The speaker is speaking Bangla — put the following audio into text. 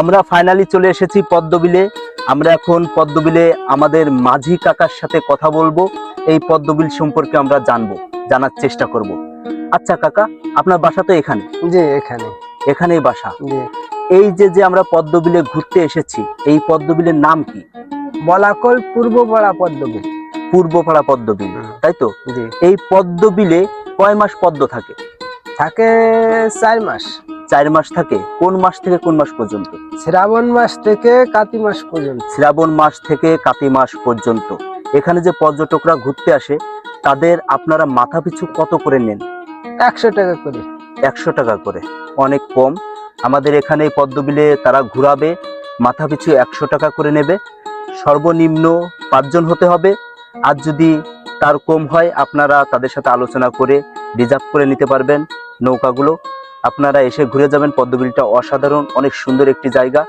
আমরা ফাইনালি চলে এসেছি পদ্মবিলে। আমরা এখন পদ্মবিলে আমাদের মাঝি কাকার সাথে কথা বলব। এই পদ্মবিল সম্পর্কে আমরা জানব জানার চেষ্টা করব। আচ্ছা কাকা আপনার বাসা তো এখানে? জি এখানে। এখানেই বাসা? এই যে যে আমরা পদ্মবিলে ঘুরতে এসেছি এই পদ্মবিলের নাম কি? বলাকল পূর্বপাড়া পদ্মবিল। পূর্বপাড়া পদ্মবিল তাই তো? এই পদ্মবিলে কয় মাস পদ্ম থাকে? থাকে চার মাস। চার মাস থাকে? কোন মাস থেকে কোন মাস পর্যন্ত? শ্রাবণ মাস থেকে কাতি মাস পর্যন্ত। শ্রাবণ মাস থেকে কাতি মাস পর্যন্ত। এখানে যে পর্যটকরা ঘুরতে আসে তাদের আপনারা মাথা পিছু কত করে নেন? একশো টাকা করে। একশো টাকা করে। অনেক কম। আমাদের এখানে পদ্মবিলে তারা ঘুরাবে মাথা পিছু একশো টাকা করে নেবে। সর্বনিম্ন পাঁচজন হতে হবে। আর যদি তার কম হয় আপনারা তাদের সাথে আলোচনা করে রিজার্ভ করে নিতে পারবেন নৌকাগুলো। আপনারা এসে ঘুরে যাবেন। পদ্মবিলটা অসাধারণ অনেক সুন্দর একটি জায়গা।